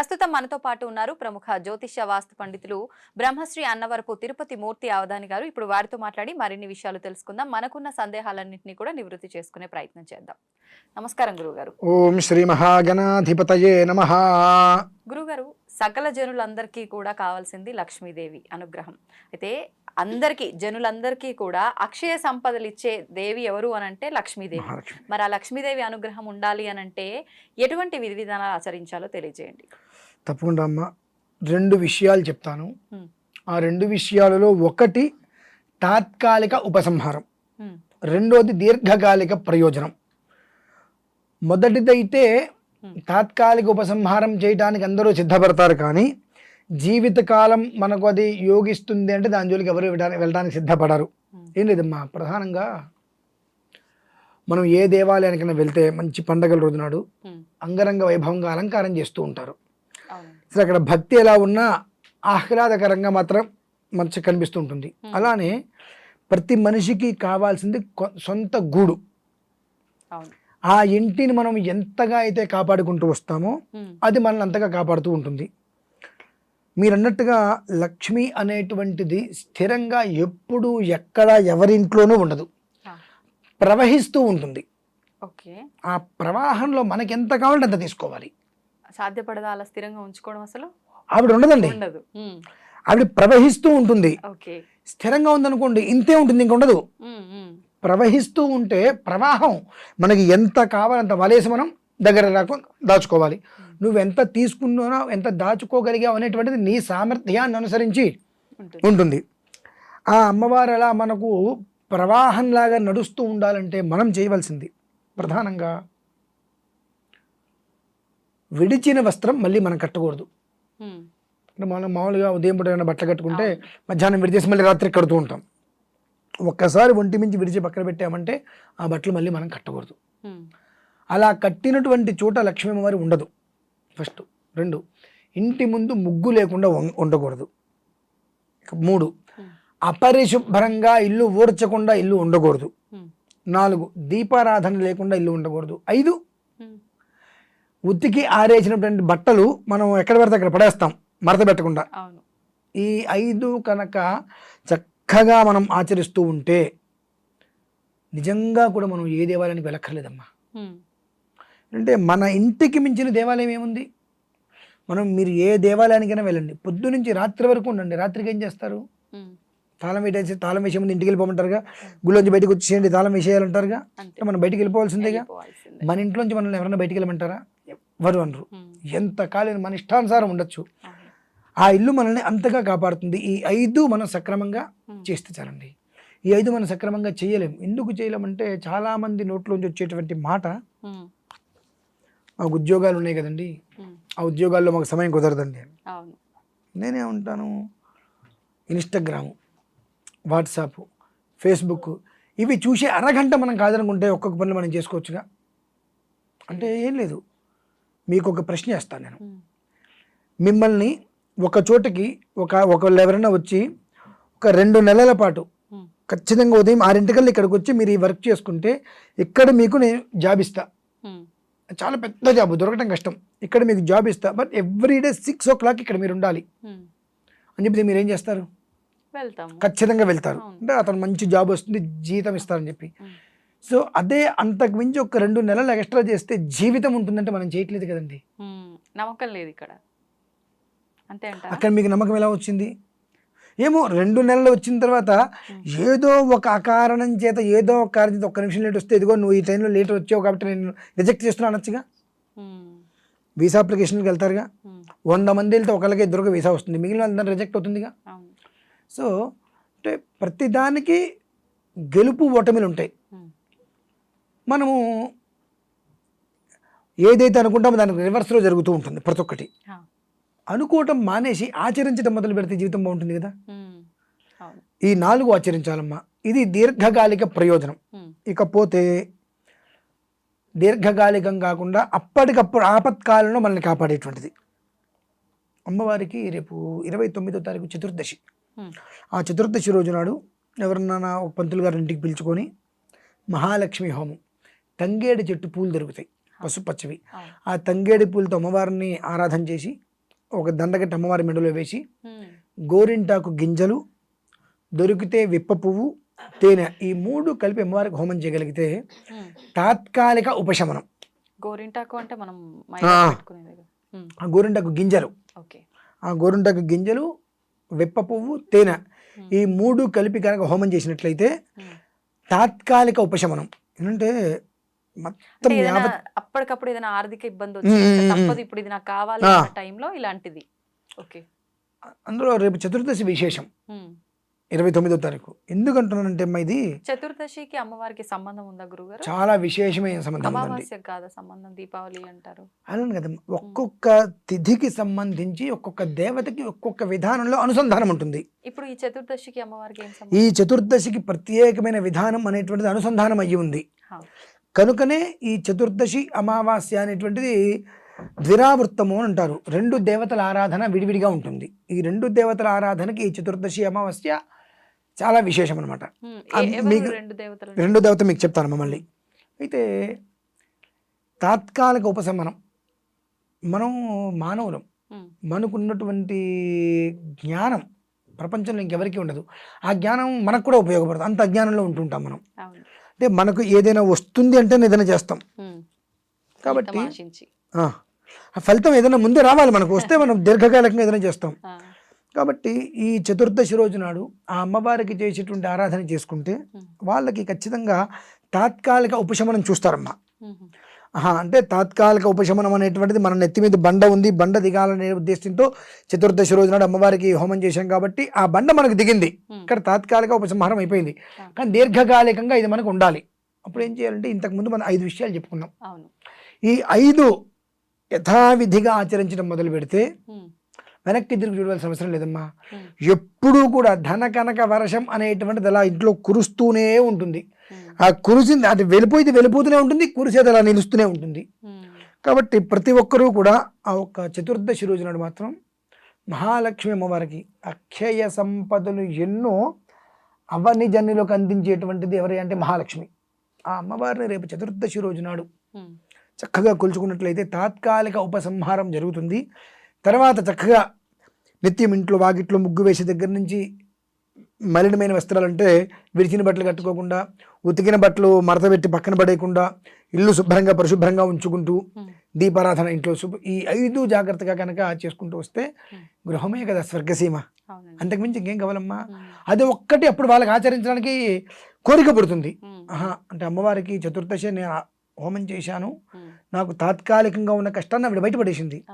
ప్రస్తుతం మనతో పాటు ఉన్నారు ప్రముఖ జ్యోతిష్య వాస్తు పండితులు బ్రహ్మశ్రీ అన్నవరపు తిరుపతి మూర్తి అవధాని గారు. ఇప్పుడు వారితో మాట్లాడి మరిన్ని విషయాలు తెలుసుకుందాం. మనకున్న సందేహాలన్నింటినీ కూడా నివృత్తి చేసుకునే ప్రయత్నం చేద్దాం. నమస్కారం గురుగారు ఓం శ్రీ మహాగణాధిపతయే నమ. గురుగారు సకల జనులందరికీ కూడా కావాల్సింది లక్ష్మీదేవి అనుగ్రహం. అయితే అందరికీ జనులందరికీ కూడా అక్షయ సంపదలు ఇచ్చే దేవి ఎవరు అని అంటే లక్ష్మీదేవి. మరి ఆ లక్ష్మీదేవి అనుగ్రహం ఉండాలి అని అంటే ఎటువంటి విధి విధానాలు ఆచరించాలో తెలియజేయండి. తప్పకుండా అమ్మ. రెండు విషయాలు చెప్తాను. ఆ రెండు విషయాలలో ఒకటి తాత్కాలిక ఉపసంహారం. రెండోది దీర్ఘకాలిక ప్రయోజనం. మొదటిదైతే. తాత్కాలిక ఉపసంహారం చేయడానికి అందరూ సిద్ధపడతారు కానీ జీవితకాలం మనకు అది యోగిస్తుంది అంటే దాని జోలికి ఎవరు వెళ్ళడానికి సిద్ధపడరు. ఏం లేదమ్మా ప్రధానంగా మనం ఏ దేవాలయానికైనా వెళ్తే మంచి పండగల రోజు నాడు ఉమ్, అంగరంగ వైభవంగా అలంకారం చేస్తూ ఉంటారు. అసలు అక్కడ భక్తి ఎలా ఉన్నా ఆహ్లాదకరంగా మాత్రం మంచి కనిపిస్తూ ఉంటుంది Hmm. అలానే ప్రతి మనిషికి కావాల్సింది సొంత గూడు. ఆ ఇంటిని మనం ఎంతగా అయితే కాపాడుకుంటూ వస్తామో అది మనల్ని అంతగా కాపాడుతూ ఉంటుంది. మీరు అన్నట్టుగా లక్ష్మి అనేటువంటిది స్థిరంగా ఎప్పుడు ఎక్కడ ఎవరింట్లోనూ ఉండదు. ప్రవహిస్తూ ఉంటుంది. ఓకే. ఆ ప్రవాహంలో మనకి ఎంత కావాలంటే అంత తీసుకోవాలి. సాధ్యపడదా అలా స్థిరంగా ఉంచుకోవడం అసలు ఆవిడ ఉండదండి. ఉండదు. ఆవిడ ప్రవహిస్తూ ఉంటుంది. ఓకే. స్థిరంగా ఉందనుకోండి ఇంతే ఉంటుంది ఇంక ఉండదు ప్రవహిస్తూ ఉంటే ప్రవాహం మనకి ఎంత కావాలంత వలేసి మనం దగ్గర రాకు దాచుకోవాలి. నువ్వు ఎంత తీసుకున్నానో ఎంత దాచుకోగలిగావు అనేటువంటిది నీ సామర్థ్యాన్ని అనుసరించి ఉంటుంది. ఉంటుంది. ఆ అమ్మవారు ఎలా మనకు ప్రవాహంలాగా నడుస్తూ ఉండాలంటే మనం చేయవలసింది ప్రధానంగా విడిచిన వస్త్రం మళ్ళీ మనం కట్టకూడదు. అంటే మనం మామూలుగా ఉదయం పూట ఏమైనా బట్టలు కట్టుకుంటే మధ్యాహ్నం విడిచేసి మళ్ళీ రాత్రి కడుతూ ఉంటాం. ఒక్కసారి ఒంటి మించి విడిచి పక్కన పెట్టామంటే ఆ బట్టలు మళ్ళీ మనం కట్టకూడదు. అలా కట్టినటువంటి చోట లక్ష్మీ అమ్మవారి ఉండదు. ఫస్ట్ రెండు ఇంటి ముందు ముగ్గు లేకుండా ఉండకూడదు. మూడు అపరిశుభ్రంగా ఇల్లు ఊడ్చకుండా ఇల్లు ఉండకూడదు. నాలుగు దీపారాధన లేకుండా ఇల్లు ఉండకూడదు. ఐదు ఉతికి ఆరేసినటువంటి బట్టలు మనం ఎక్కడ పడితే అక్కడ పడేస్తాం మడత పెట్టకుండా. ఈ ఐదు కనుక చక్కగా మనం ఆచరిస్తూ ఉంటే నిజంగా కూడా మనం ఏ దేవాలయానికి వెళ్ళక్కర్లేదమ్మా. అంటే మన ఇంటికి మించిన దేవాలయం ఏముంది? మనం మీరు ఏ దేవాలయానికైనా వెళ్ళండి. పొద్దు నుంచి రాత్రి వరకు ఉండండి. రాత్రికి ఏం చేస్తారు? తాళం వేసేసి తాళం వేసే ముందు ఇంటికి వెళ్ళిపోమంటారుగా? గుళ్ళోంచి బయటకు వచ్చేయండి తాళం వేసేయాలంటారుగా? మనం బయటికి వెళ్ళిపోవాల్సిందేగా? వెళ్ళిపోవాల్సిందే. మన ఇంట్లోంచి మనల్ని ఎవరైనా బయటికి వెళ్ళమంటారా? ఎవరు అనరు ఎంత కాలం మన ఇష్టానుసారం ఉండొచ్చు. ఆ ఇల్లు మనల్ని అంతగా కాపాడుతుంది. ఈ ఐదు మనం సక్రమంగా చేస్తే చాలండి. ఈ ఐదు మనం సక్రమంగా చేయలేం ఎందుకు చేయలేమంటే చాలామంది నోట్లోంచి వచ్చేటువంటి మాట మాకు ఉద్యోగాలు ఉన్నాయి కదండి. ఆ ఉద్యోగాల్లో మాకు సమయం కుదరదండి. నేనే ఉంటాను. ఇన్స్టాగ్రాము వాట్సాప్ ఫేస్బుక్ ఇవి చూసే అరగంట మనం కాదనుకుంటే ఒక్కొక్క పనులు మనం చేసుకోవచ్చుగా. అంటే ఏం లేదు. మీకు ఒక ప్రశ్న వేస్తాను నేను. మిమ్మల్ని ఒక చోటకి ఒక ఒకళ్ళు ఎవరైనా వచ్చి ఒక రెండు నెలల పాటు ఖచ్చితంగా ఉదయం ఆరింటికల్లా ఇక్కడికి వచ్చి మీరు ఈ వర్క్ చేసుకుంటే ఇక్కడ మీకు నేను జాబ్ ఇస్తా. చాలా పెద్ద జాబ్ దొరకటం కష్టం. ఇక్కడ మీకు జాబ్ ఇస్తా. But every day six o'clock ఇక్కడ మీరు ఉండాలి. అని చెప్తే మీరు ఏం చేస్తారు ఖచ్చితంగా వెళ్తారు. అంటే అతను మంచి జాబ్ వస్తుంది జీతం ఇస్తారని చెప్పి. సో అదే అంతకు మించి ఒక రెండు నెలలు ఎక్స్ట్రా చేస్తే జీవితం ఉంటుందంటే మనం చేయట్లేదు కదండి. నమ్మకం లేదు ఇక్కడ. అంతే అక్కడ మీకు నమ్మకం ఎలా వచ్చింది? ఏమో రెండు నెలలు వచ్చిన తర్వాత ఏదో ఒక అకారణం చేత ఏదో ఒక కారణం చేత ఒక్క నిమిషం లేట్ వస్తే ఇదిగో నువ్వు ఈ టైంలో లేట్ వచ్చావు కాబట్టి నేను రిజెక్ట్ చేస్తున్నాను అనొచ్చుగా? వీసా అప్లికేషన్కి వెళ్తారుగా? వంద మంది వెళ్తే ఒకరికి ఇద్దరికి వీసా వస్తుంది. మిగిలిన వాళ్ళందరూ రిజెక్ట్ అవుతుందిగా? సో అంటే ప్రతిదానికి గెలుపు ఓటమిలు ఉంటాయి. మనము ఏదైతే అనుకుంటామో దానికి రివర్స్లో జరుగుతూ ఉంటుంది ప్రతి ఒక్కటి. అనుకోవటం మానేసి ఆచరించడం మొదలు పెడితే జీవితం బాగుంటుంది కదా? ఈ నాలుగు ఆచరించాలమ్మా. ఇది దీర్ఘకాలిక ప్రయోజనం. ఇకపోతే దీర్ఘకాలికం కాకుండా అప్పటికప్పుడు ఆపత్కాలంలో మనల్ని కాపాడేటువంటిది. అమ్మవారికి రేపు ఇరవై తొమ్మిదో తారీఖు చతుర్దశి. ఆ చతుర్దశి రోజు నాడు ఎవరన్నా పంతులు గారి ఇంటికి పిలుచుకొని మహాలక్ష్మి హోమం. తంగేడు చెట్టు పూలు దొరుకుతాయి పసుపచ్చవి. ఆ తంగేడు పూలతో అమ్మవారిని ఆరాధన చేసి ఒక దండగట్టి అమ్మవారి మెడలో వేసి. గోరింటాకు గింజలు దొరికితే విప్ప పువ్వు తేనె ఈ మూడు కలిపి అమ్మవారికి హోమం చేయగలిగితే. తాత్కాలిక ఉపశమనం గోరింటాకు అంటే మనం ఆ. గోరింటాకు గింజలు ఆ గోరింటాకు గింజలు విప్ప పువ్వు తేనె ఈ మూడు కలిపి కనుక హోమం చేసినట్లయితే. తాత్కాలిక ఉపశమనం ఏంటంటే మొత్తం అప్పటికప్పుడు ఏదైనా ఆర్థిక ఇబ్బంది ఉమ్, వచ్చి ఉమ్, ఉమ్. తప్పదు. ఇప్పుడు ఇది నాకు కావాలి. అన్న టైంలో ఇలాంటిది. ఓకే. అందులో రేపు చతుర్దశి విశేషం. ఇరవై తొమ్మిదో తారీఖు. ఎందుకంటున్నానంటే అమ్మా ఇది? చతుర్దశికి అమ్మవారికి సంబంధం ఉందా గురుగారు? చాలా విశేషమైన సంబంధం అమావాస్య కాదా సంబంధం? దీపావళి అంటారు. అలానే కదా. ఒక్కొక్క తిథికి సంబంధించి ఒక్కొక్క దేవతకి ఒక్కొక్క విధానంలో అనుసంధానం ఉంటుంది. ఇప్పుడు ఈ చతుర్దశికి అమ్మవారికి ఈ చతుర్దశికి ప్రత్యేకమైన విధానం అనేటువంటిది అనుసంధానం అయ్యి ఉంది. కనుకనే ఈ చతుర్దశి అమావాస్య అనేటువంటిది ద్విరావృత్తము అని అంటారు. రెండు దేవతల ఆరాధన విడివిడిగా ఉంటుంది. ఈ రెండు దేవతల ఆరాధనకి ఈ చతుర్దశి అమావాస్య చాలా విశేషం అనమాట మీకు- రెండు దేవత మీకు చెప్తాను మమ్మల్ని. అయితే తాత్కాలిక ఉపశమనం. మనం మానవులం. మనకున్నటువంటి జ్ఞానం ప్రపంచంలో ఇంకెవరికీ ఉండదు. ఆ జ్ఞానం మనకు కూడా ఉపయోగపడుతుంది అంత అజ్ఞానంలో ఉంటుంటాం మనం. అంటే మనకు ఏదైనా వస్తుంది అంటే ఏదైనా చేస్తాం. కాబట్టి ఫలితం ఏదైనా ముందే రావాలి మనకు వస్తే మనం దీర్ఘకాలికంగా ఏదైనా చేస్తాం. కాబట్టి ఈ చతుర్దశి రోజు నాడు ఆ అమ్మవారికి చేసేటువంటి ఆరాధన చేసుకుంటే. వాళ్ళకి ఖచ్చితంగా తాత్కాలిక ఉపశమనం చూస్తారమ్మా అంటే తాత్కాలిక ఉపశమనం అనేటువంటిది మన నెత్తి మీద బండ ఉంది బండ దిగాలనే ఉద్దేశంతో చతుర్దశి రోజు నాడు అమ్మవారికి హోమం చేశాం కాబట్టి ఆ బండ మనకు దిగింది. ఇక్కడ తాత్కాలిక ఉపసంహారం అయిపోయింది. కానీ దీర్ఘకాలికంగా ఇది మనకు ఉండాలి అప్పుడు ఏం చేయాలంటే ఇంతకుముందు మనం ఐదు విషయాలు చెప్పుకున్నాం ఈ ఐదు యథావిధిగా ఆచరించడం మొదలు పెడితే. వెనక్కి తిరిగి చూడవలసిన అవసరం లేదమ్మా. ఎప్పుడూ కూడా ధన కనక వర్షం అనేటువంటిది అలా ఇంట్లో కురుస్తూనే ఉంటుంది. ఆ కురిసింది అది వెళ్ళిపోయింది వెళ్ళిపోతూనే ఉంటుంది కురిసేది అలా నిలుస్తూనే ఉంటుంది ఉమ్. కాబట్టి ప్రతి ఒక్కరూ కూడా ఆ ఒక్క చతుర్దశి రోజు నాడు మాత్రం మహాలక్ష్మి అమ్మవారికి అక్షయ సంపదలు ఎన్నో అవని జన్యులకు అందించేటువంటిది ఎవరి అంటే మహాలక్ష్మి ఆ అమ్మవారిని రేపు చతుర్దశి రోజు నాడు ఉమ్. చక్కగా కొలుచుకున్నట్లయితే తాత్కాలిక ఉపసంహారం జరుగుతుంది తర్వాత చక్కగా నిత్యం ఇంట్లో వాకిట్లో ముగ్గు వేసే దగ్గర నుంచి మలినమైన వస్త్రాలు అంటే విరిచిన బట్టలు కట్టుకోకుండా ఉతికిన బట్టలు మడతపెట్టి పక్కన పడేయకుండా ఇల్లు శుభ్రంగా పరిశుభ్రంగా ఉంచుకుంటూ. దీపారాధన ఇంట్లో ఈ ఐదు జాగ్రత్తగా కనుక చేసుకుంటూ వస్తే. గృహమే కదా స్వర్గసీమ. అంతకుమించి ఇంకేం కావాలమ్మా. అది ఒక్కటి అప్పుడు వాళ్ళకి ఆచరించడానికి కోరిక పుడుతుంది. అంటే అమ్మవారికి చతుర్దశి నేను హోమం చేశాను. నాకు తాత్కాలికంగా ఉన్న కష్టాన్ని ఆవిడ బయటపడేసింది.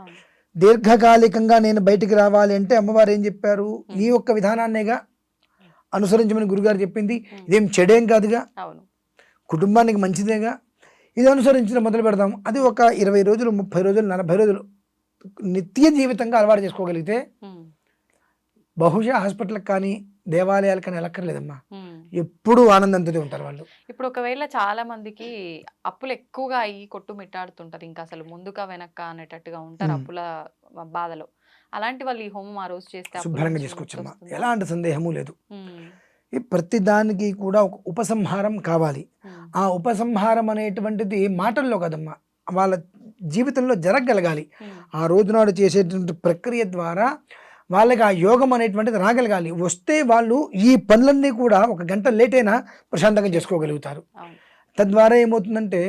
దీర్ఘకాలికంగా నేను బయటికి రావాలి అంటే అమ్మవారు ఏం చెప్పారు? ఈ ఒక్క విధానాన్నేగా అనుసరించమని గురుగారు చెప్పింది. ఇదేం చెడేం కాదుగా. అవును. కుటుంబానికి మంచిదేగా. ఇది అనుసరించడం మొదలు పెడదాం. అది ఒక ఇరవై రోజులు ముప్పై రోజులు నలభై రోజులు నిత్య జీవితంగా అలవాటు చేసుకోగలిగితే. బహుశా హాస్పిటల్కి కానీ దేవాలయాలకు కానీ వెళ్ళక్కర్లేదమ్మా. ఎప్పుడూ ఆనందంతో ఉంటారు వాళ్ళు. ఇప్పుడు ఒకవేళ చాలా మందికి అప్పులు ఎక్కువగా అయ్యి కొట్టు మిట్టాడుతుంటారు ఇంకా అసలు ముందుగా వెనక్క అనేటట్టుగా ఉంటారు. అప్పుల బాధలో. అలాంటి వాళ్ళు ఈ హోమం ఆ రోజు చేస్తే శుభ్రంగా చేసుకోవచ్చమ్మా? ఎలాంటి సందేహము లేదు. ఈ ప్రతి దానికి కూడా ఒక ఉపసంహారం కావాలి. ఆ ఉపసంహారం అనేటువంటిది మాటల్లో కదమ్మా వాళ్ళ జీవితంలో జరగగలగాలి. ఆ రోజునాడు చేసేటువంటి ప్రక్రియ ద్వారా వాళ్ళకి ఆ యోగం అనేటువంటిది రాగలగాలి వస్తే వాళ్ళు ఈ పనులన్నీ కూడా ఒక గంట లేట్ అయినా ప్రశాంతంగా చేసుకోగలుగుతారు తద్వారా ఏమవుతుందంటే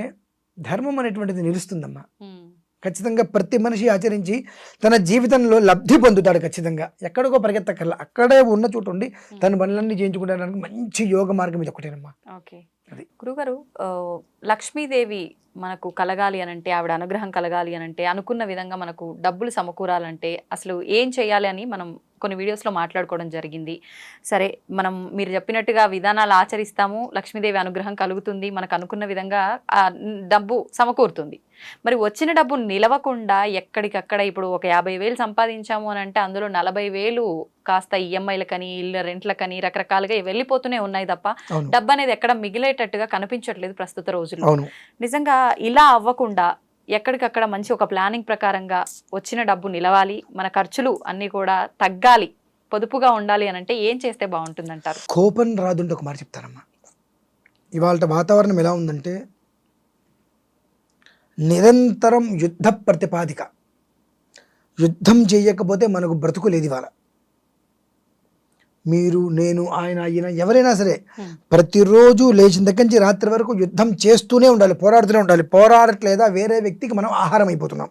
ధర్మం అనేటువంటిది నిలుస్తుందమ్మా మ్మ్. ఖచ్చితంగా ప్రతి మనిషి ఆచరించి తన జీవితంలో లబ్ధి పొందుతాడు ఖచ్చితంగా. ఎక్కడికో పరిగెత్తక్కర్లా. అక్కడే ఉన్న చోటు ఉండి తన పనులన్నీ చేయించుకోవడానికి మంచి యోగ మార్గం ఇది ఒకటేనమ్మా ఓకే. అది. గురుగారు లక్ష్మీదేవి మనకు కలగాలి అనంటే ఆవిడ అనుగ్రహం కలగాలి అనంటే అనుకున్న విధంగా మనకు డబ్బులు సమకూరాలంటే అసలు ఏం చేయాలి అని మనం కొన్ని వీడియోస్లో మాట్లాడుకోవడం జరిగింది. సరే మనం మీరు చెప్పినట్టుగా విధానాలు ఆచరిస్తాము. లక్ష్మీదేవి అనుగ్రహం కలుగుతుంది. మనకు అనుకున్న విధంగా ఆ డబ్బు సమకూరుతుంది. మరి వచ్చిన డబ్బు నిలవకుండా ఎక్కడికక్కడ ఇప్పుడు ఒక యాభై వేలు సంపాదించాము అని అంటే అందులో నలభై వేలు కాస్త ఈఎంఐలకని ఇళ్ళ రెంట్లకని రకరకాలుగా వెళ్ళిపోతూనే ఉన్నాయి తప్ప డబ్బు అనేది ఎక్కడ మిగిలేటట్టుగా కనిపించట్లేదు ప్రస్తుత రోజుల్లో. నిజంగా ఇలా అవ్వకుండా ఎక్కడికక్కడ మంచి ఒక ప్లానింగ్ ప్రకారంగా వచ్చిన డబ్బు నిలవాలి మన ఖర్చులు అన్నీ కూడా తగ్గాలి పొదుపుగా ఉండాలి అని అంటే ఏం చేస్తే బాగుంటుందంటారు? కోపం రాదుంటే ఒక మాట ఇవాళ వాతావరణం ఎలా ఉందంటే నిరంతరం యుద్ధ ప్రతిపాదిక. యుద్ధం చేయకపోతే మనకు బ్రతుకు లేదు ఇవాళ. మీరు నేను ఆయన ఈయన ఎవరైనా సరే. ప్రతిరోజు లేచిన దగ్గర నుంచి రాత్రి వరకు యుద్ధం చేస్తూనే ఉండాలి పోరాడుతూనే ఉండాలి. పోరాడట్లేదా? వేరే వ్యక్తికి మనం ఆహారం అయిపోతున్నాం.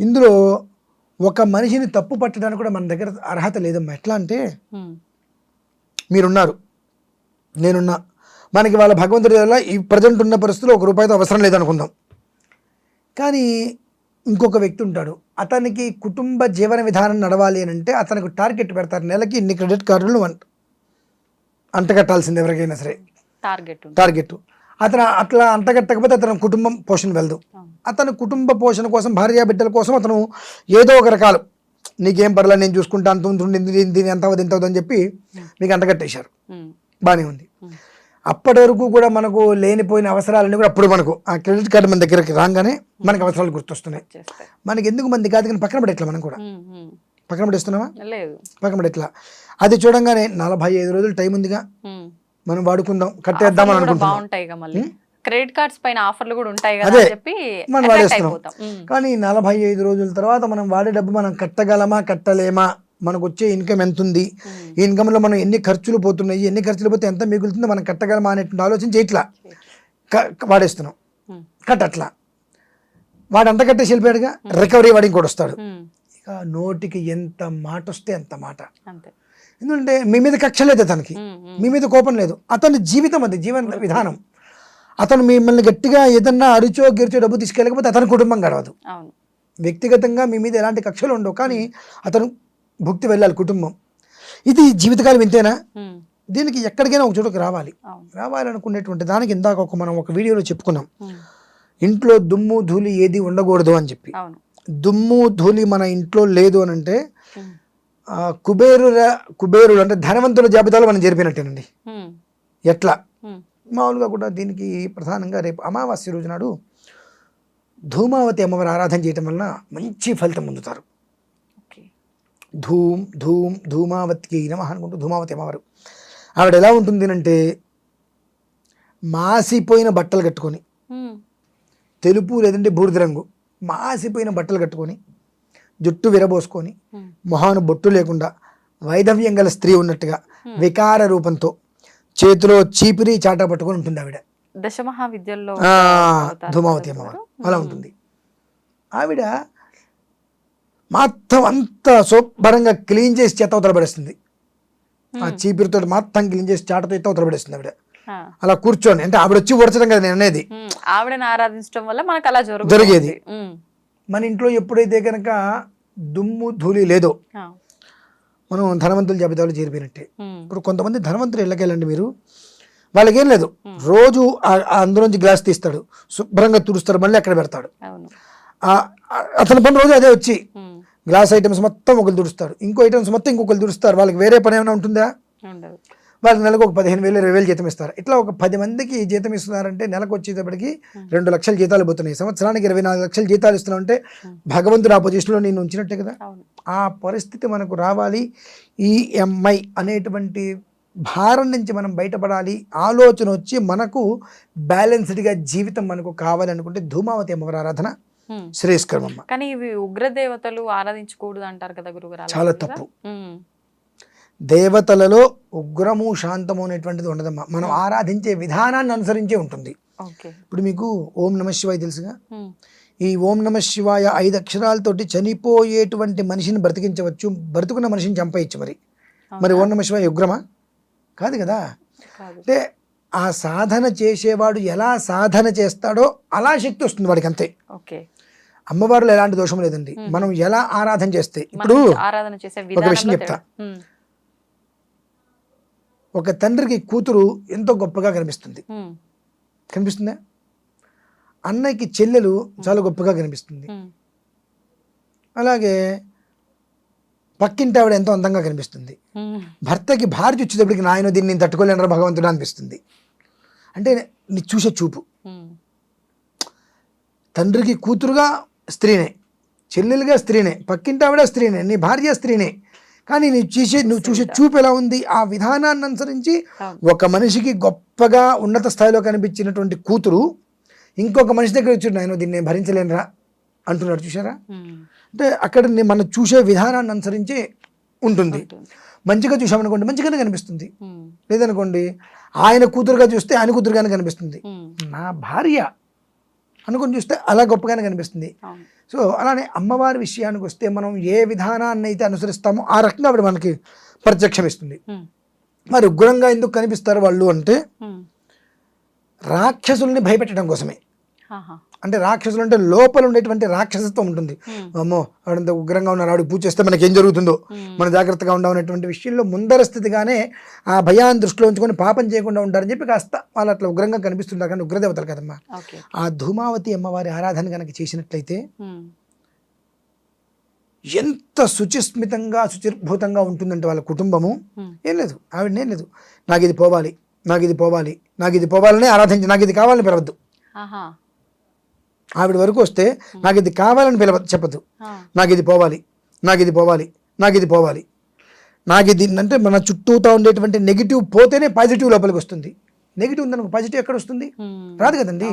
ఇందులో ఒక మనిషిని తప్పు పట్టడానికి కూడా మన దగ్గర అర్హత లేదమ్మా. ఎట్లా అంటే మీరున్నారు. నేనున్నా. మనకి వాళ్ళ భగవంతుడి వల్ల ఈ ప్రజెంట్ ఉన్న పరిస్థితుల్లో ఒక రూపాయితో అవసరం లేదనుకుందాం. కానీ ఇంకొక వ్యక్తి ఉంటాడు. అతనికి కుటుంబ జీవన విధానం నడవాలి అని అంటే అతనికి టార్గెట్ పెడతారు. నెలకి ఇన్ని క్రెడిట్ కార్డులు అంట అంటగట్టాల్సింది ఎవరికైనా సరే. Target target. అతను అట్లా అంటగట్టకపోతే అతని కుటుంబం పోషణ వెళ్దు. అతని కుటుంబ పోషణ కోసం భార్య బిడ్డల కోసం అతను ఏదో ఒక రకాలు నీకేం పర్లేదు నేను చూసుకుంటా అంత ఉంటుంది దీని ఎంత అవుతుంది ఎంత అవుతుంది అని చెప్పి మీకు అంటగట్టేశారు. బాగానే ఉంది. అప్పటి వరకు కూడా మనకు లేనిపోయిన అవసరాలన్నీ కూడా అప్పుడు మనకు ఆ క్రెడిట్ కార్డు మన దగ్గరికి రాగానే మనకు అవసరాలు గుర్తొస్తున్నాయి. మనకి ఎందుకు మంది కాదు కానీ పక్కన పడేట్లా మనం కూడా? పక్కన పడేస్తున్నామా లేదు. పక్కన పడేట్లా? అది చూడంగానే నలభై ఐదు రోజులు టైం ఉందిగా. మనం వాడుకుందాం కట్టేద్దాం అని అనుకుంటున్నాం. క్రెడిట్ కార్డ్స్ పైన ఆఫర్లు కూడా ఉంటాయి కదా చెప్పి మనం వాడేస్తున్నాం. కానీ నలభై ఐదు రోజుల తర్వాత మనం వాడే డబ్బు మనం కట్టగలమా కట్టలేమా? మనకు వచ్చే ఇన్కమ్ ఎంత ఉంది ఈ ఇన్కమ్లో మనం ఎన్ని ఖర్చులు పోతున్నాయి? ఎన్ని ఖర్చులు పోతే ఎంత మిగులుతుందో? మనం కట్టగలమా అనేటువంటి ఆలోచన చేయట్లా. వాడేస్తున్నాం. ఉమ్, కట్టట్లా. వాడు అంత కట్టేసి వెళ్ళిపోయాడుగా? రికవరీ వాడు ఇంకోటి వస్తాడు. ఇక నోటికి ఎంత మాట వస్తే అంత మాట. ఎందుకంటే మీ మీద కక్ష లేదు అతనికి. మీ మీద కోపం లేదు. అతని జీవితం అది జీవన విధానం. అతను మిమ్మల్ని గట్టిగా ఏదన్నా అరుచో గిరిచో డబ్బు తీసుకెళ్ళకపోతే అతని కుటుంబం గడవదు. వ్యక్తిగతంగా మీ మీద ఎలాంటి కక్షలు ఉండవు. కానీ అతను భుక్తి వెళ్ళాలి కుటుంబం. ఇది జీవితకాలం ఇంతేనా? దీనికి ఎక్కడికైనా ఒక చోటుకు రావాలి. రావాలనుకునేటువంటి దానికి ఇందాక ఒక మనం ఒక వీడియోలో చెప్పుకున్నాం. ఇంట్లో దుమ్ము ధూళి ఏది ఉండకూడదు అని చెప్పి. దుమ్ము ధూళి మన ఇంట్లో లేదు అని అంటే కుబేరుల కుబేరులు అంటే ధనవంతుల జాబితాలో మనం జరిపినట్టేనండి. ఎట్లా? మామూలుగా కూడా దీనికి ప్రధానంగా రేపు అమావాస్య రోజు నాడు ధూమావతి అమ్మవారి ఆరాధన చేయటం వలన మంచి ఫలితం పొందుతారు. ధూమ్ ధూమ్ ధూమావతికి నమ అనుకుంటూ ధూమావతి అమ్మవారు. ఆవిడ ఎలా ఉంటుంది అంటే మాసిపోయిన బట్టలు కట్టుకొని తెలుపు లేదంటే బూడిద రంగు మాసిపోయిన బట్టలు కట్టుకొని జుట్టు విరబోసుకొని మొహాను బొట్టు లేకుండా వైధవ్యం గల స్త్రీ ఉన్నట్టుగా వికార రూపంతో చేతిలో చీపిరి చాటా పట్టుకొని ఉంటుంది ఆవిడ. దశమహావిద్యల్లో ధూమావతి అమ్మవారు? అలా ఉంటుంది. ఆవిడ మొత్తం అంతా శుభ్రంగా క్లీన్ చేసి చెత్త అవతల పడేస్తుంది. ఆ చీపిరితో మొత్తం క్లీన్ చేసి చాటతో ఎత్త అవతల పడేస్తుంది ఆవిడ. అలా కూర్చొని అంటే ఆవిడ వచ్చి ఊడ్చడం కదా నేను అనేది. ఆవిడని ఆరాధించడం వల్ల మనకు అలా జరిగేది. మన ఇంట్లో ఎప్పుడైతే కనుక దుమ్ము ధూళి లేదో మనం ధనవంతుల జాబితాలో చేరిపోయినట్టే. ఇప్పుడు కొంతమంది ధనవంతులు ఇళ్ళకెళ్ళండి మీరు. వాళ్ళకేం లేదు. రోజు అందులోంచి గ్లాస్ తీస్తాడు. శుభ్రంగా తుడుస్తాడు మళ్ళీ అక్కడ పెడతాడు. అతని పని రోజు అదే వచ్చి. గ్లాస్ ఐటమ్స్ మొత్తం ఒకరు తుడుస్తాడు ఇంకో ఐటమ్స్ మొత్తం ఇంకొకరు తుడుస్తారు. వాళ్ళకి వేరే పని ఏమైనా ఉంటుందా? వాళ్ళకి నెలకు ఒక పదిహేను వేలు ఇరవై వేలు జీతం ఇస్తారు. ఇట్లా ఒక పది మందికి జీతం ఇస్తున్నారంటే నెలకు వచ్చేటప్పటికి రెండు లక్షల జీతాలు పోతున్నాయి. సంవత్సరానికి ఇరవై నాలుగు లక్షల జీతాలు ఇస్తున్నావు అంటే భగవంతుడు ఆ పొజిషన్లో నేను ఉంచినట్టే కదా? ఆ పరిస్థితి మనకు రావాలి. ఈఎంఐ అనేటువంటి భారం నుంచి మనం బయటపడాలి. ఆలోచన వచ్చి మనకు బ్యాలెన్స్డ్గా జీవితం మనకు కావాలనుకుంటే ధూమావతి అమ్మవారి ఆరాధన. శ్రేయస్కరమమ్మ. కానీ ఇవి ఉగ్రదేవతలు ఆరాధించకూడదు అంటారు కదా గురుగారు చాలా? తప్పు. దేవతలలో ఉగ్రము శాంతము అనేటువంటిది ఉండదమ్మా. మనం ఆరాధించే విధానాన్ని అనుసరించే ఉంటుంది. ఇప్పుడు మీకు ఓం నమ శివాయ తెలుసుగా? ఈ ఓం నమ శివాయ ఐదు అక్షరాలతోటి చనిపోయేటువంటి మనిషిని బ్రతికించవచ్చు బ్రతుకున్న మనిషిని చంపేయచ్చు మరి. మరి ఓం నమ శివాయ ఉగ్రమా? కాదు కదా? కాదు. అంటే ఆ సాధన చేసేవాడు ఎలా సాధన చేస్తాడో అలా శక్తి వస్తుంది వాడికి అంతే. ఓకే. అమ్మవారిలో ఎలాంటి దోషం లేదండి. మనం ఎలా ఆరాధన చేస్తే ఇప్పుడు చేసే విషయం చెప్తా. ఒక తండ్రికి కూతురు ఎంతో గొప్పగా కనిపిస్తుంది. కనిపిస్తుందా? అన్నయ్యకి చెల్లెలు చాలా గొప్పగా కనిపిస్తుంది. అలాగే పక్కింటి ఆవిడ ఎంతో అందంగా కనిపిస్తుంది. భర్తకి భార్య వచ్చేటప్పటికి నాయన దీన్ని నేను తట్టుకోలేనరా భగవంతుడు అనిపిస్తుంది. అంటే నీ చూసే చూపు. తండ్రికి కూతురుగా స్త్రీనే. చెల్లెలుగా స్త్రీనే. పక్కింటి ఆవిడ స్త్రీనే. నీ భార్య స్త్రీనే. కానీ నీ చూసే నువ్వు చూసే చూపు ఎలా ఉంది? ఆ విధానాన్ని అనుసరించి. ఒక మనిషికి గొప్పగా ఉన్నత స్థాయిలో కనిపించినటువంటి కూతురు ఇంకొక మనిషి దగ్గర వచ్చి నేను దీన్ని నేను భరించలేనురా అంటున్నాడు. చూసారా అంటే అక్కడ మనం చూసే విధానాన్ని అనుసరించి ఉంటుంది. మంచిగా చూసామనుకోండి మంచిగానే కనిపిస్తుంది. లేదనుకోండి ఆయన కూతురుగా చూస్తే ఆయన కూతురుగానే కనిపిస్తుంది. నా భార్య అనుకుని చూస్తే అలా గొప్పగానే కనిపిస్తుంది. సో అలానే అమ్మవారి విషయానికి వస్తే మనం ఏ విధానాన్ని అయితే అనుసరిస్తామో ఆ రకంగా ఆవిడ మనకి ప్రత్యక్షం ఇస్తుంది ఉమ్, మరి ఉగ్రంగా ఎందుకు కనిపిస్తారు వాళ్ళు అంటే రాక్షసుల్ని భయపెట్టడం కోసమే. అంటే రాక్షసులు అంటే లోపల ఉండేటువంటి రాక్షసత్వం ఉంటుంది. ఉమ్, అమ్మో ఆడంత ఉగ్రంగా ఉన్నారు ఆవిడ పూజ చేస్తే మనకి ఏం జరుగుతుందో? ఉమ్, మన జాగ్రత్తగా ఉండవనేటువంటి విషయంలో ముందర స్థితిగానే ఆ భయాన్ని దృష్టిలో ఉంచుకొని పాపం చేయకుండా ఉంటారని చెప్పి కాస్త వాళ్ళు అట్లా ఉగ్రంగా కనిపిస్తుంటారు కానీ ఉగ్రదేవతలు కదమ్మా. ఆ ధూమావతి అమ్మవారి ఆరాధన కనుక చేసినట్లయితే ఉమ్, ఎంత శుచిస్మితంగా శుచిర్భూతంగా ఉంటుందంటే వాళ్ళ కుటుంబము? ఏం లేదు ఆవిడనేం లేదు. నాకు ఇది పోవాలి నాకు ఇది పోవాలి నాకు ఇది పోవాలని ఆరాధించి నాకు ఇది కావాలని పిలవద్దు. ఆహా. ఆవిడ వరకు వస్తే నాకు ఇది కావాలని పిలవ చెప్పదు. నాకు ఇది పోవాలి. నాకు ఇది పోవాలి. నాకు ఇది పోవాలి. నాకు ఇది అంటే మన చుట్టూతా ఉండేటువంటి నెగిటివ్ పోతేనే పాజిటివ్ లోపలికి వస్తుంది. నెగిటివ్ ఉందనుకో పాజిటివ్ ఎక్కడ వస్తుంది? రాదు కదండి.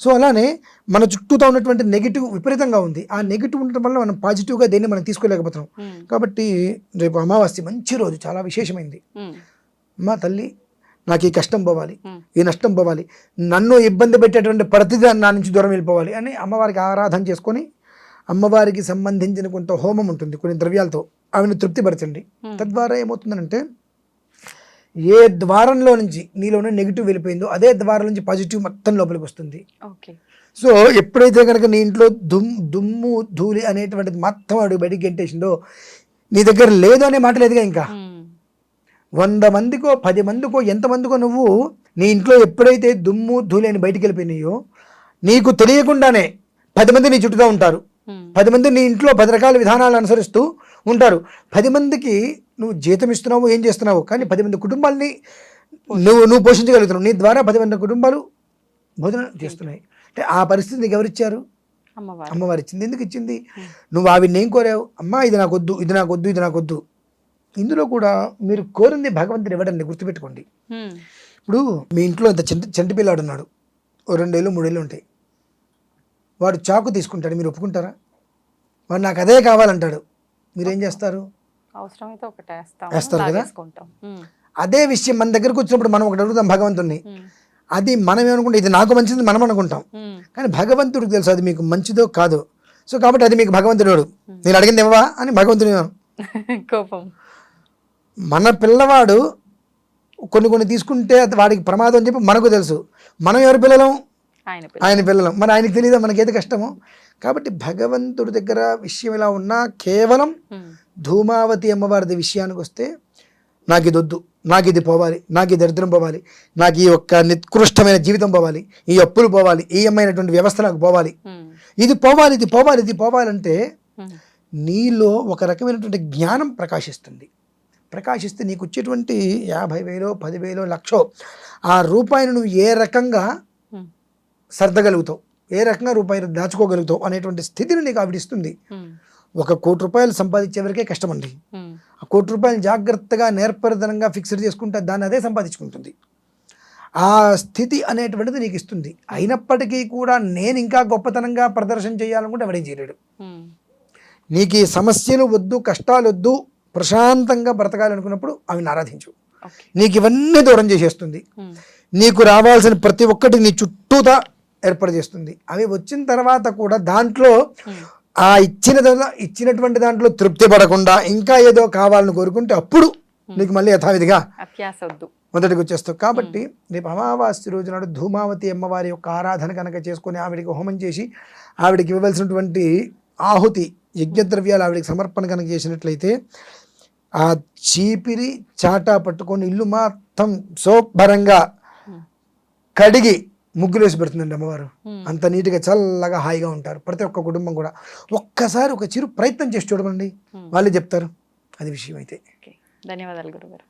సో అలానే మన చుట్టూతా ఉన్నటువంటి నెగిటివ్ విపరీతంగా ఉంది. ఆ నెగిటివ్ ఉండటం వల్ల మనం పాజిటివ్గా దేన్ని మనం తీసుకోలేకపోతున్నాం. కాబట్టి రేపు అమావాస్య మంచి రోజు చాలా విశేషమైంది. అమ్మా తల్లి నాకు ఈ కష్టం పోవాలి. ఈ నష్టం పోవాలి నన్ను ఇబ్బంది పెట్టేటువంటి ప్రతిదీ నా నుంచి దూరం వెళ్ళిపోవాలి అని అమ్మవారికి ఆరాధన చేసుకొని అమ్మవారికి సంబంధించిన కొంత హోమం ఉంటుంది కొన్ని ద్రవ్యాలతో ఆమెను తృప్తిపరచండి. తద్వారా ఏమవుతుందంటే ఏ ద్వారంలో నుంచి నీలోనే నెగిటివ్ వెళ్ళిపోయిందో అదే ద్వారం నుంచి పాజిటివ్ మొత్తం లోపలికి వస్తుంది. ఓకే. సో ఎప్పుడైతే కనుక నీ ఇంట్లో దుమ్ దుమ్ము ధూళి అనేటువంటిది మొత్తం అడుగు బయటికి గెంటేసిందో నీ దగ్గర లేదు అనే మాట లేదుగా ఇంకా? వంద మందికో పది మందికో ఎంతమందికో నువ్వు నీ ఇంట్లో ఎప్పుడైతే దుమ్ము ధూళి అని బయటికి వెళ్ళిపోయినాయో నీకు తెలియకుండానే పది మంది నీ చుట్టూగా ఉంటారు. పది మంది నీ ఇంట్లో పది రకాల విధానాలు అనుసరిస్తూ ఉంటారు. పది మందికి నువ్వు జీతం ఇస్తున్నావు ఏం చేస్తున్నావు? కానీ పది మంది కుటుంబాలని నువ్వు నువ్వు పోషించగలుగుతున్నావు. నీ ద్వారా పది మంది కుటుంబాలు భోజనం చేస్తున్నాయి. అంటే ఆ పరిస్థితి నీకు ఎవరిచ్చారు అమ్మవారు. అమ్మవారు ఇచ్చింది. ఎందుకు ఇచ్చింది? నువ్వు ఆవిడని ఏం కోరావు? అమ్మా ఇది నాకు వద్దు ఇది నాకు వద్దు ఇది నాకు వద్దు. ఇందులో కూడా మీరు కోరింది భగవంతుని ఇవ్వడండి గుర్తుపెట్టుకోండి. ఇప్పుడు మీ ఇంట్లో ఇంత చెంటి చెంటి పిల్లాడు ఉన్నాడు ఓ రెండేళ్ళు మూడేళ్ళు ఉంటాయి. వాడు చాకు తీసుకుంటాడు మీరు ఒప్పుకుంటారా? వాడు నాకు అదే కావాలంటాడు. మీరేం చేస్తారు? వేస్తారు కదా? అదే విషయం మన దగ్గరకు వచ్చినప్పుడు మనం ఒకటి అడుగుతాం భగవంతుణ్ణి. ఉమ్, అది మనం ఏమనుకుంటాం ఇది నాకు మంచిది మనం అనుకుంటాం. కానీ భగవంతుడికి తెలుసు అది మీకు మంచిదో కాదో. సో కాబట్టి అది మీకు భగవంతుడు నేను అడిగింది ఇవ్వవా అని భగవంతుని కోపం. మన పిల్లవాడు కొన్ని కొన్ని తీసుకుంటే అది వాడికి ప్రమాదం అని చెప్పి మనకు తెలుసు. మనం ఎవరి పిల్లలం? ఆయన పిల్ల ఆయన పిల్లలం. మరి ఆయనకి తెలియదా? మనకేది కష్టమో? కాబట్టి భగవంతుడి దగ్గర విషయం ఇలా ఉన్నా కేవలం ధూమావతి అమ్మవారిది విషయానికి వస్తే నాకు ఇది వద్దు నాకు ఇది పోవాలి. నాకు ఈ దరిద్రం పోవాలి. నాకు ఈ ఒక్క నికృష్టమైన జీవితం పోవాలి. ఈ అప్పులు పోవాలి. ఈ అమ్మైనటువంటి వ్యవస్థ నాకు పోవాలి. ఇది పోవాలి ఇది పోవాలి ఇది పోవాలంటే నీలో ఒక రకమైనటువంటి జ్ఞానం ప్రకాశిస్తుంది. ప్రకాశిస్తే నీకు వచ్చేటువంటి యాభై వేలో పదివేలో లక్షో ఆ రూపాయిని నువ్వు ఏ రకంగా సర్దగలుగుతావు? ఏ రకంగా రూపాయలు దాచుకోగలుగుతావు? అనేటువంటి స్థితిని నీకు ఆవిడిస్తుంది. ఒక కోటి రూపాయలు సంపాదించే వరకే కష్టమండి ఆ కోటి రూపాయలు జాగ్రత్తగా నేర్పరితనంగా ఫిక్స్డ్ చేసుకుంటే దాన్ని అదే సంపాదించుకుంటుంది. ఆ స్థితి అనేటువంటిది నీకు ఇస్తుంది అయినప్పటికీ కూడా నేను ఇంకా గొప్పతనంగా ప్రదర్శన చేయాలనుకుంటే ఎవడేం చేయలేడు. నీకు ఈ సమస్యలు వద్దు కష్టాలు వద్దు ప్రశాంతంగా బ్రతకాలనుకున్నప్పుడు అవి ఆరాధించు నీకు ఇవన్నీ దూరం చేసేస్తుంది. ఉమ్, నీకు రావాల్సిన ప్రతి ఒక్కటి నీ చుట్టూతా ఏర్పాటు చేస్తుంది. అవి వచ్చిన తర్వాత కూడా దాంట్లో ఉమ్, ఆ ఇచ్చిన ఇచ్చినటువంటి దాంట్లో తృప్తి పడకుండా ఇంకా ఏదో కావాలని కోరుకుంటే అప్పుడు నీకు మళ్ళీ యథావిధిగా మొదటికి వచ్చేస్తావు. కాబట్టి రేపు అమావాస్య రోజు నాడు ధూమావతి అమ్మవారి యొక్క ఆరాధన కనుక చేసుకొని ఆవిడికి హోమం చేసి ఆవిడకి ఇవ్వవలసినటువంటి ఆహుతి యజ్ఞద్రవ్యాలు ఆవిడకి సమర్పణ కనుక చేసినట్లయితే ఆ చీపిరి చాటా పట్టుకొని ఇల్లు మొత్తం శోభరంగా కడిగి ముగ్గులు వేసి పెడుతుందండి అమ్మవారు. అంత నీట్గా చల్లగా హాయిగా ఉంటారు. ప్రతి ఒక్క కుటుంబం కూడా. ఒక్కసారి ఒక చిరు ప్రయత్నం చేసి చూడమండి. వాళ్ళే చెప్తారు. అది విషయం అయితే ధన్యవాదాలు గురుగారు.